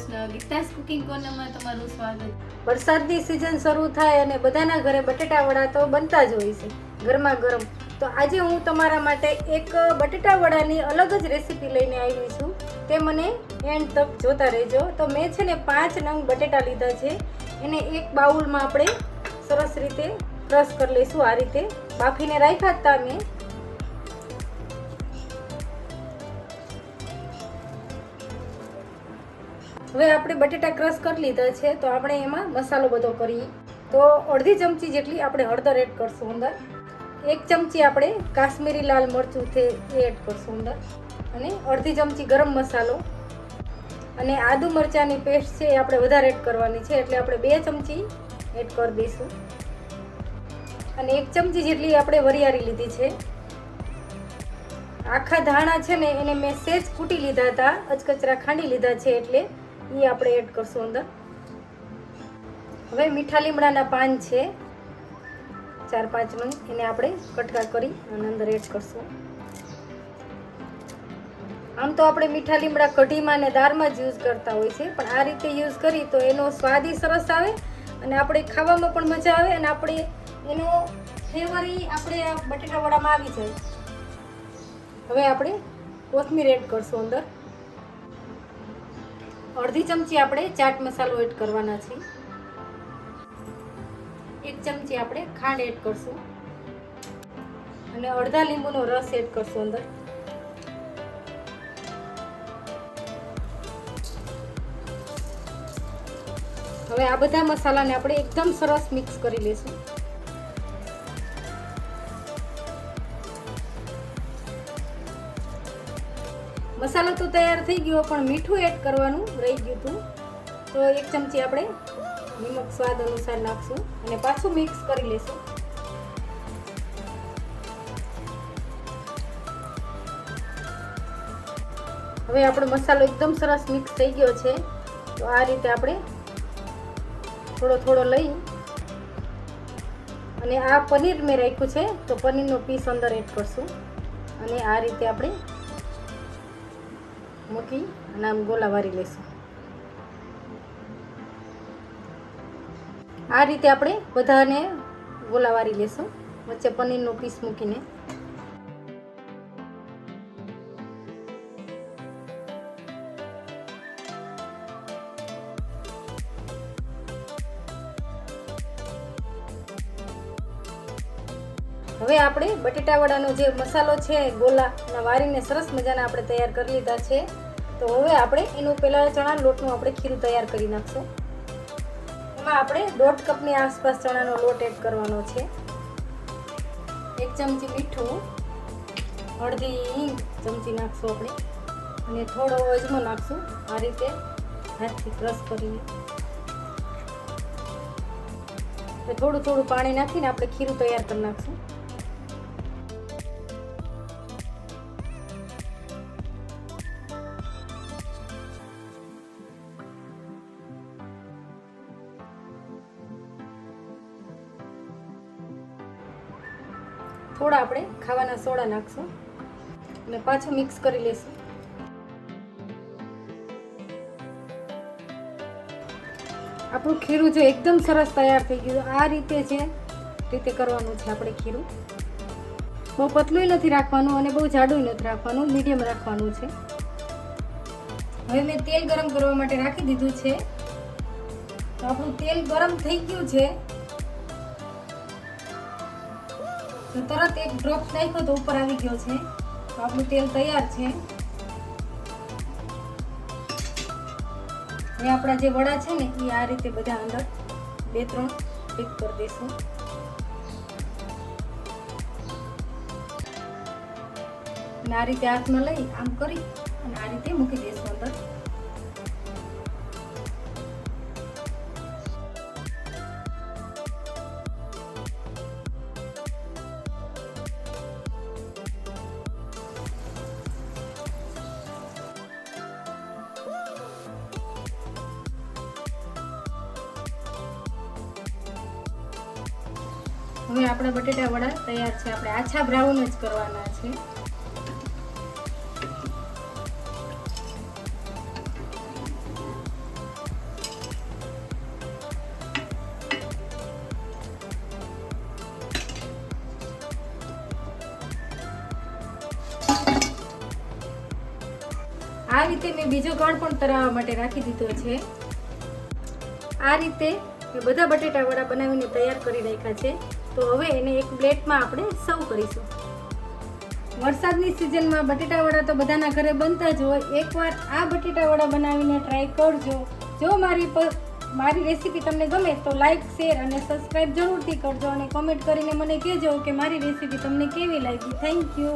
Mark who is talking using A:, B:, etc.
A: Krishna Geeta's cooking કોર્નરમાં તમારું સ્વાગત.
B: વરસાદની સિઝન શરૂ થાય અને બધાના ઘરે બટેટા વડા તો બનતા જ હોય છે, ગરમા ગરમ. તો આજે હું તમારા માટે એક બટેટા વડાની અલગ જ રેસીપી લઈને આવી છું. તે મને એન્ડ તક જોતા રહેજો. તો મેં છે ને પાંચ નંગ બટેટા લીધા છે. એને એક બાઉલમાં આપણે સરસ રીતે ક્રશ કરી લઈશું. આ રીતે બાફીને રાખ્યા હતા મેં હવે આપણે બટેટા ક્રશ કરી લીધા છે, તો આપણે એમાં મસાલો બધો કરીએ. તો અડધી ચમચી જેટલી આપણે હળદર એડ કરશું અંદર. એક ચમચી આપણે કાશ્મીરી લાલ મરચું છે, એ એડ કરશું અંદર. અને અડધી ચમચી ગરમ મસાલો. અને આદુ મરચાંની પેસ્ટ છે, એ આપણે વધારે એડ કરવાની છે, એટલે આપણે બે ચમચી એડ કરી દઈશું. અને એક ચમચી જેટલી આપણે વરિયાળી લીધી છે. આખા ધાણા છે ને, એને મેં સેજ કૂટી લીધા હતા અચકચરા ખાંડી લીધા છે, એટલે એ આપણે એડ કરશું અંદર. હવે મીઠા લીમડાના પાન છે. ચાર પાંચ નંગ એને આપણે કટકા કરી અને અંદર એડ કરશું. આમ તો આપણે મીઠા લીમડા કઢીમાં અને દાળમાં જ યુઝ કરતા હોય છે, પણ આ રીતે યુઝ કરી તો એનો સ્વાદ સરસ આવે અને આપણે ખાવામાં પણ મજા આવે અને આપણે એનો ફ્લેવર આપણે આ બટેટા વડામાં આવી જાય. હવે આપણે કોથમીર એડ કરશું અંદર. અડધી ચમચી આપણે ચાટ મસાલો એડ કરવાના છે. એક ચમચી આપણે ખાંડ એડ કરશું. અને અડધા લીંબુનો રસ એડ કરશું અંદર. હવે આ બધા મસાલાને આપણે એકદમ સરસ મિક્સ કરી લઈશું મસાલો તો તૈયાર થઈ ગયો, પણ મીઠું એડ કરવાનું રહી ગયું હતું. તો એક ચમચી આપણે નિમક સ્વાદ અનુસાર નાખશું અને પાછું મિક્સ કરી લેશું. હવે આપણો મસાલો એકદમ સરસ મિક્સ થઈ ગયો છે. તો આ રીતે આપણે થોડો થોડો લઈ અને આ પનીર મેં રાખ્યું છે, તો પનીરનો પીસ અંદર એડ કરશું. અને આ રીતે આપણે મૂકી અને આમ ગોલા વારી લઈશું આ રીતે આપણે બધાને ગોલા વારી લેશું. વચ્ચે પનીરનો પીસ મૂકીને. હવે આપણે બટેટાવડાનો જે મસાલો છે ગોલા વારીને સરસ મજાના આપણે તૈયાર કરી લીધા છે. તો હવે આપણે એનું પહેલાં ચણા લોટનું આપણે ખીરું તૈયાર કરી નાખશું. એમાં આપણે દોઢ કપની આસપાસ ચણાનો લોટ એડ કરવાનો છે. એક ચમચી મીઠું, હળદી, હિંગ ચમચી નાખશું આપણે. અને થોડો અજમો નાખશું આ રીતે હાથથી ક્રશ કરીને. થોડું થોડું પાણી નાખીને આપણે ખીરું તૈયાર કરી નાખશું. થોડા આપણે ખાવાના સોડા નાખશું અને પાછું મિક્સ કરી લઈશું આપણું ખીરું જો એકદમ સરસ તૈયાર થઈ ગયું. આ રીતે છે રીતે કરવાનું છે આપણે ખીરું. બહુ પતલું નથી રાખવાનું અને બહુ જાડું નથી રાખવાનું. મીડિયમ રાખવાનું છે. હવે મેં તેલ ગરમ કરવા માટે રાખી દીધું છે. આપણું તેલ ગરમ થઈ ગયું છે. તો તરત એક ડ્રોપ નાખ્યો તો ઉપર આવી ગયો છે. તો આપણું તેલ તૈયાર છે. હવે આપણા જે વડા છે ને એ આ રીતે બધા અંદર બે ત્રણ ટીક કરી દઈશું. અને આ રીતે હાથમાં લઈ આમ કરી અને આ રીતે મૂકી દઈશું અંદર. હવે આપણા બટેટા વડા તૈયાર છે. આપણે આછા બ્રાઉન જ કરવાના છે. આ રીતે મેં બીજો ગળ પણ તરાવવા માટે રાખી દીધો છે. આ રીતે મેં બધા બટેટા વડા બનાવીને તૈયાર કરી રાખ્યા છે. તો હવે એને એક પ્લેટમાં આપણે સર્વ કરીશું. વરસાદની સિઝનમાં બટેટાવડા તો બધાના ઘરે બનતા જ હોય. એકવાર આ બટેટાવડા બનાવીને ટ્રાય કરજો. જો મારી મારી રેસીપી તમને ગમે તો લાઇક શેર અને સબસ્ક્રાઈબ જરૂરથી કરજો અને કોમેન્ટ કરીને મને કહેજો કે મારી રેસીપી તમને કેવી લાગી. Thank you